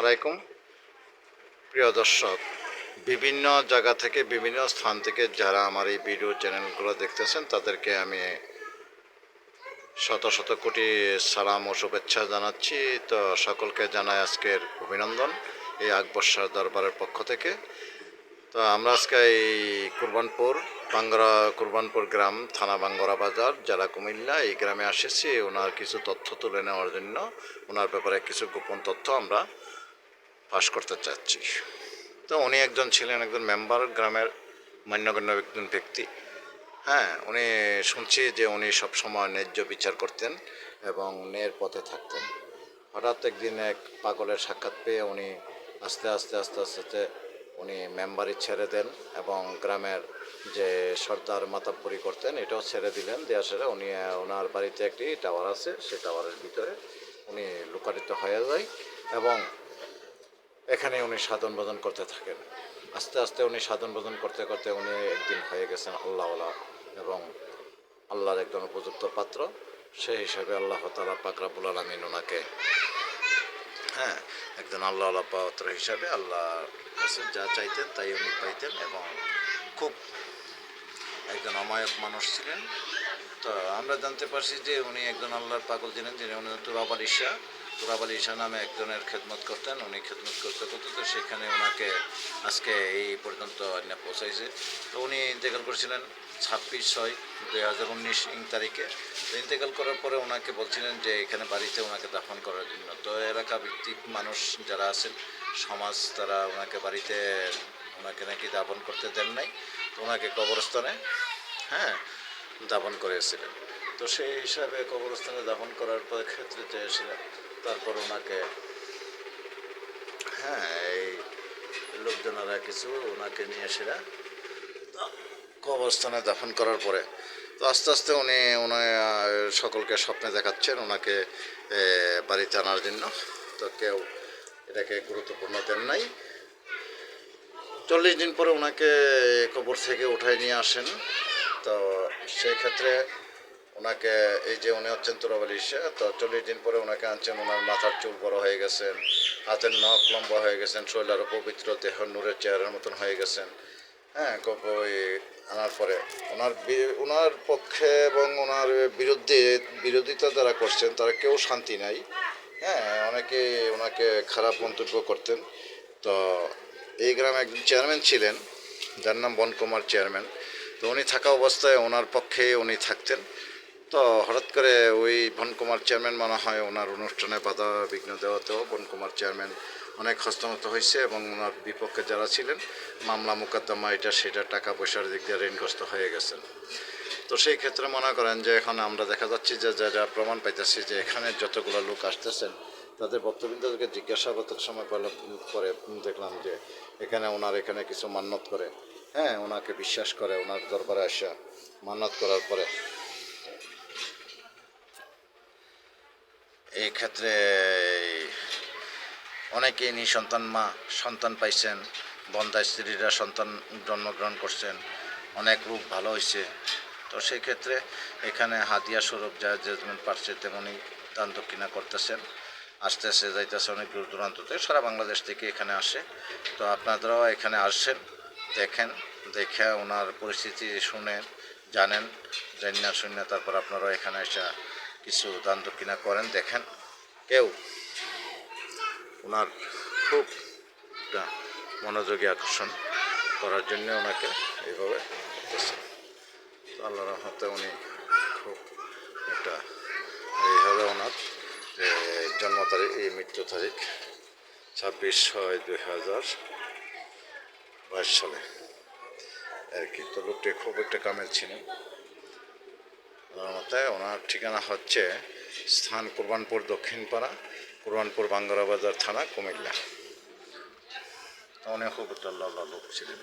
আলাইকুম। প্রিয় দর্শক, বিভিন্ন জায়গা থেকে, বিভিন্ন স্থান থেকে যারা আমার এই ভিডিও চ্যানেলগুলো দেখতেছেন, তাদেরকে আমি শত শত কোটি সালাম ও শুভেচ্ছা জানাচ্ছি। তো সকলকে জানাই আজকের অভিনন্দন এই আকবর্ষার দরবারের পক্ষ থেকে। তো আমরা আজকে এই কুরবানপুর বাঙ্গরা কুরবানপুর গ্রাম, থানা বাঙ্গরা বাজার, জেলা কুমিল্লা, এই গ্রামে এসেছি ওনার কিছু তথ্য তুলে নেওয়ার জন্য, ওনার ব্যাপারে কিছু গোপন তথ্য আমরা পাশ করতে চাচ্ছি। তো উনি একজন ছিলেন একজন মেম্বার গ্রামের মান্যগণ্য একজন ব্যক্তি। হ্যাঁ উনি শুনছি যে উনি সবসময় ন্যায্য বিচার করতেন এবং ন্যায়ের পথে থাকতেন। হঠাৎ একদিন এক পাগলের সাক্ষাৎ পেয়ে উনি আস্তে আস্তে আস্তে আস্তে উনি মেম্বারি ছেড়ে দেন এবং গ্রামের যে সর্দার মাতাব্বরি করতেন, এটাও ছেড়ে দিলেন। দেওয়া ছেড়ে উনি, ওনার বাড়িতে একটি টাওয়ার আছে সে টাওয়ারের ভিতরে উনি লোকারিত হয়ে যায় এবং এখানে উনি সাধন ভজন করতে থাকেন। আস্তে আস্তে উনি সাধন ভজন করতে করতে উনি একদিন হয়ে গেছেন আল্লাহওয়ালা এবং আল্লাহর একজন উপযুক্ত পাত্র। সেই হিসাবে আল্লাহ তালা পাকরাবুল আলমিন ওনাকে হ্যাঁ একজন আল্লাহওয়ালা পাত্র হিসাবে আল্লাহ যা চাইতেন তাই উনি পাইতেন এবং খুব একজন অমায়ক মানুষ ছিলেন। তো আমরা জানতে পারছি যে উনি একজন আল্লাহর পাগল ছিলেন যিনি উনি তুরাব আলী শাহ তুরাব আলী শাহ নামে একজনের খেদমত করতেন। উনি খেদমত করতে করতে তো সেখানে ওনাকে আজকে এই পর্যন্ত অন্য পৌঁছাইছে। তো উনি ইন্তেকাল করেছিলেন ছাব্বিশ ছয় দুই হাজার উনিশ ইং তারিখে। তো ইন্তেকাল করার পরে ওনাকে বলছিলেন যে এখানে বাড়িতে ওনাকে দাফন করার জন্য। তো এলাকা ভিত্তিক মানুষ যারা আছেন, সমাজ তারা ওনাকে বাড়িতে ওনাকে নাকি দাফন করতে দেন নাই। তো ওনাকে কবরস্থানে হ্যাঁ দাফন করেছিলেন। তো সেই হিসাবে কবরস্থানে দাফন করার পর ক্ষেত্রে চেয়েছিলেন তারপর ওনাকে হ্যাঁ এই লোকজনেরা কিছু ওনাকে নিয়ে সেরা কবরস্থানে দাফন করার পরে তো আস্তে আস্তে উনি উনি সকলকে স্বপ্নে দেখাচ্ছেন ওনাকে বাড়িতে আনার জন্য। তো কেউ এটাকে গুরুত্বপূর্ণ দেন নাই। চল্লিশ দিন পরে ওনাকে কবর থেকে উঠায় নিয়ে আসেন। তো সেই ক্ষেত্রে ওনাকে এই যে উনি হচ্ছেন তুরাবালি তো চল্লিশ দিন পরে ওনাকে আনছেন ওনার মাথার চুল বড় হয়ে গেছেন হাতের নখ লম্বা হয়ে গেছেন শৈলার পবিত্র, দেহ নূরের চেয়ারের মতন হয়ে গেছেন হ্যাঁ ওই আনার পরে। ওনার ওনার পক্ষে এবং ওনার বিরুদ্ধে, বিরোধিতা যারা করছেন, তারা কেউ শান্তি নাই। হ্যাঁ অনেকে ওনাকে খারাপ মন্তব্য করতেন। তো এই গ্রামে একজন চেয়ারম্যান ছিলেন, যার নাম বনকুমার চেয়ারম্যান। তো উনি থাকা অবস্থায় ওনার পক্ষে উনি থাকতেন। তো হঠাৎ করে ওই বনকুমার চেয়ারম্যান মনে হয় ওনার অনুষ্ঠানে বাধা বিঘ্ন দেওয়াতেও বনকুমার চেয়ারম্যান অনেক হস্তমত হয়েছে এবং ওনার বিপক্ষে যারা ছিলেন, মামলা মোকদ্দমা এটা সেটা টাকা পয়সার দিক দিয়ে ঋণগ্রস্ত হয়ে গেছেন। তো সেই ক্ষেত্রে মনে করেন যে এখন আমরা দেখা যাচ্ছি যে যারা প্রমাণ পাইতেছি যে এখানে যতগুলো লোক আসতেছেন, তাদের বক্তব্যদেরকে জিজ্ঞাসাবাদের সময় পেলাম পরে দেখলাম যে এখানে ওনার এখানে কিছু মান্যত করে। হ্যাঁ ওনাকে বিশ্বাস করে, ওনার দরবারে আসা মান্যত করার পরে এই ক্ষেত্রে অনেকেই নিঃসন্তান মা সন্তান পাইছেন বন্ধা স্ত্রীরা সন্তান জন্মগ্রহণ করছেন, অনেক রূপ ভালো হয়েছে তো সেই ক্ষেত্রে এখানে হাতিয়া স্বরূপ যা যেমন পারছে তেমনই দান দক্ষিণা করতেছেন। আস্তে আস্তে যাইতেছে অনেক দূর দূরান্ত থেকে, সারা বাংলাদেশ থেকে এখানে আসে। তো আপনারাও এখানে আসছেন দেখেন, দেখে ওনার পরিস্থিতি শুনে জানেন জানি না শুনে তারপর আপনারাও এখানে এসে কিছু দান দক্ষিণা করেন, দেখেন, কেউ ওনার খুব মনোযোগী আকর্ষণ করার জন্য ওনাকে এইভাবে আল্লাহ রহমতে উনি খুব একটা এইভাবে ওনার, যে জন্ম তারিখ, এই মৃত্যু তারিখ ছাব্বিশ ছয় দুই হাজার বাইশ সালে। আর কি, তো লোকটি খুব একটা কামেল ছিলেন। মতে ওনার ঠিকানা হচ্ছে স্থান কুরবানপুর দক্ষিণপাড়া, কুরবানপুর বাঙ্গারা বাজার থানা কুমিল্লা। তো উপর লোক ছিলেন